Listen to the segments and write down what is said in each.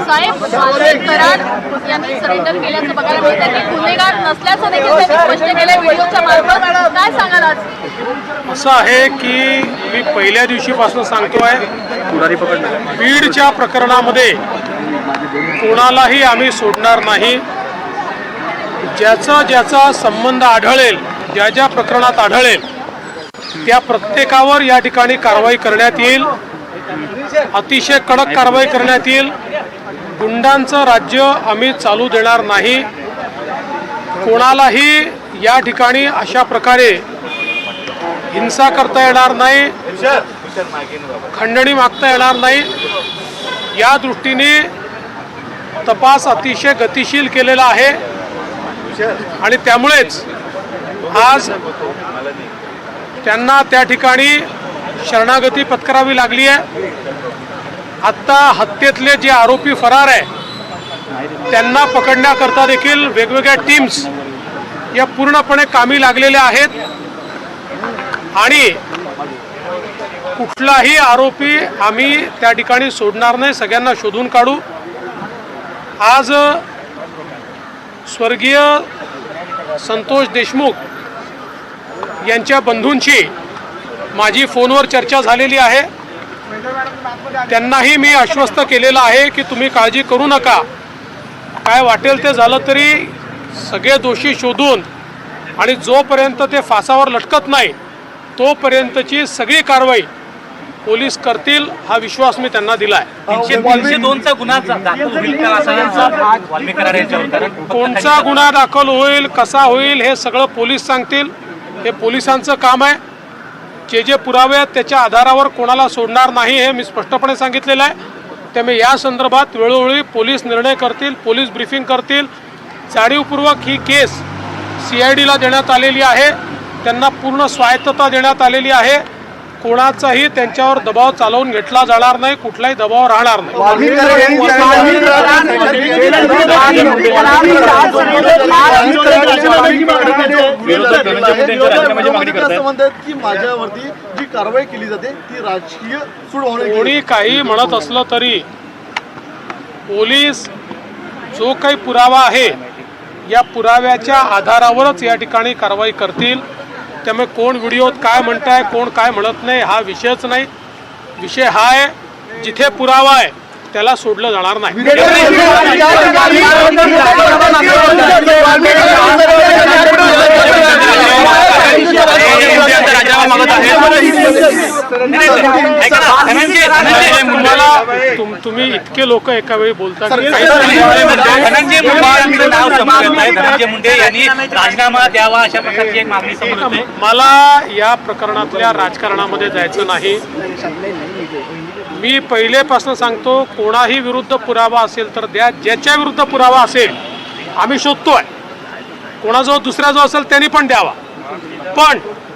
साहेब मालवीन कराड यांनी सरेंडर केल्याचं बघायला मिळतं की गुन्हेगार नसल्याचं देखील त्यांनी स्पष्ट केलंय व्हिडिओच्या मार्फत काय सांगाल आज असं आहे की मी पहिल्या दिवशीपासून सांगतोय बीडच्या प्रकरणामध्ये कोणालाही आम्ही सोडणार नाही ज्याचा ज्याचा संबंध आढळेल ज्या ज्या प्रकरणात आढळेल त्या प्रत्येकावर या ठिकाणी कारवाई करण्यात येईल. अतिशय कडक कारवाई करण्यात येईल. गुंडांचं राज्य आम्ही चालू देणार नाही. कोणालाही या ठिकाणी अशा प्रकारे हिंसा करता येणार नाही. खंडणी मागता येणार नाही. या दृष्टीने तपास अतिशय गतिशील केलेला आहे. आणि त्यामुळेच आज त्यांना त्या ठिकाणी शरणागती पत्करावी लागली आहे. आत्ता हत्येतले जे आरोपी फरार आहे त्यांना पकडण्याकरता देखील वेगवेगळ्या टीम्स या पूर्णपणे कामी लागलेल्या आहेत. आणि कुठलाही आरोपी आम्ही त्या ठिकाणी सोडणार नाही सगळ्यांना शोधून काढू. आज स्वर्गीय संतोष देशमुख यांच्या बंधूंची माझी फोनवर चर्चा झालेली आहे. त्यांनाही मी आश्वस्त केलेलं आहे की तुम्ही काळजी करू नका. काय वाटेल ते झालं तरी सगळे दोषी शोधून आणि जोपर्यंत ते फासावर लटकत नाही तोपर्यंतची सगळी कारवाई पोलीस करतील हा विश्वास मी त्यांना दिला आहे तीनशे तीनशे दोनचा गुन्हा दाखल होईल का असा वाल्मिक कराड यांच्यावर कारण फक्त कोणचा गुन्हा दाखल होईल कसा होईल हे सगळं पोलीस सांगतील. हे पोलिसांचं काम आहे. जे जे पुरावे आहेत त्याच्या आधारावर कोणाला सोडणार नाही हे मी स्पष्टपणे सांगितलेलं आहे. त्यामुळे या संदर्भात वेळोवेळी पोलीस निर्णय करतील पोलीस ब्रीफिंग करतील. जाणीवपूर्वक ही केस सी आय डीला देण्यात आलेली आहे. त्यांना पूर्ण स्वायत्तता देण्यात आलेली आहे. कोणाचाही त्यांच्यावर दबाव चालवून घेतला जाणार नाही कुठलाही दबाव राहणार नाही. माझ्यावरती जी कारवाई केली जाते ती राजकीय कोणी काही म्हणत असलं तरी पोलीस जो काही पुरावा आहे या पुराव्याच्या आधारावरच या ठिकाणी कारवाई करतील. त्यामुळे कोण व्हिडिओत काय म्हणताय कोण काय म्हणत नाही हा विषयच नाही. विषय हा आहे जिथे पुरावा आहे त्याला सोडलं जाणार नाही. राजीनामा मागत आहे. तुम्हाला तुम- तुम्ही इतके लोक एका वेळी बोलता की काही धनंजय मुंडे नाव समोर येत आहे धनंजय मुंडे यांनी राजीनामा द्यावा अशा प्रकारची एक मागणी समोर येते मला या प्रकरणातल्या राजकारणामध्ये जायचं नाही. मी पहिलेपासून सांगतो कोणाही विरुद्ध पुरावा असेल तर द्या. ज्याच्या विरुद्ध पुरावा असेल आम्ही शोधतोय. कोणाजवळ दुसरा जो असेल त्यांनी पण द्यावा. पण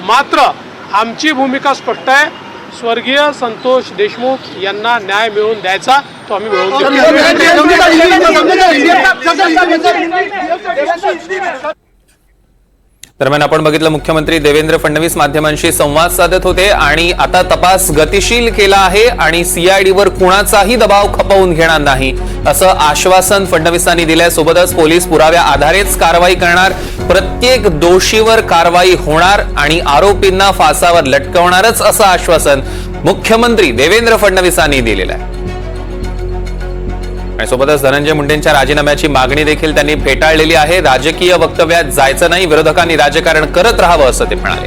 मात्र आमची भूमिका स्पष्ट आहे स्वर्गीय संतोष देशमुख यांना न्याय मिळवून द्यायचा तो आम्ही मिळवून दरम्यान आपण बघितलं मुख्यमंत्री देवेंद्र फडणवीस माध्यमांशी संवाद साधत होते आणि आता तपास गतिशील केला आहे आणि सीआयडीवर कुणाचाही दबाव खपवून घेणार नाही असं आश्वासन फडणवीसांनी दिल्यासोबतच पोलीस पुराव्या आधारेच कारवाई करणार प्रत्येक दोषीवर कारवाई होणार आणि आरोपींना फासावर लटकवणारच असं आश्वासन मुख्यमंत्री देवेंद्र फडणवीसांनी दिलेलं आहे. आणि सोबतच धनंजय मुंडेंच्या राजीनाम्याची मागणी देखील त्यांनी फेटाळलेली आहे. राजकीय वक्तव्यात जायचं नाही विरोधकांनी राजकारण करत राहावं असं ते म्हणाले.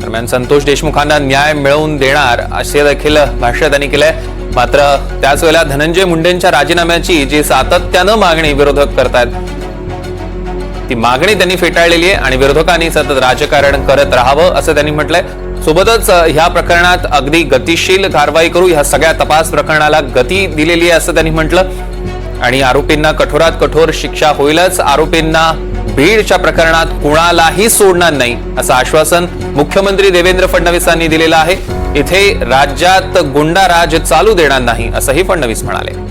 दरम्यान संतोष देशमुखांना न्याय मिळवून देणार असे देखील भाष्य त्यांनी केलंय. मात्र त्याच वेळेला धनंजय मुंडेंच्या राजीनाम्याची जी सातत्यानं मागणी विरोधक करतायत ती मागणी त्यांनी फेटाळलेली आहे आणि विरोधकांनी सतत राजकारण करत राहावं असं त्यांनी म्हटलंय. सोबतच ह्या प्रकरणात अगदी गतिशील कारवाई करू ह्या सगळ्या तपास प्रकरणाला गती दिलेली आहे असं त्यांनी म्हटलं. आणि आरोपींना कठोरात कठोर शिक्षा होईलच. आरोपींना बीडच्या प्रकरणात कुणालाही सोडणार नाही असं आश्वासन मुख्यमंत्री देवेंद्र फडणवीसांनी दिलेलं आहे. इथे राज्यात गुंडा राज चालू देणार नाही असंही फडणवीस म्हणाले.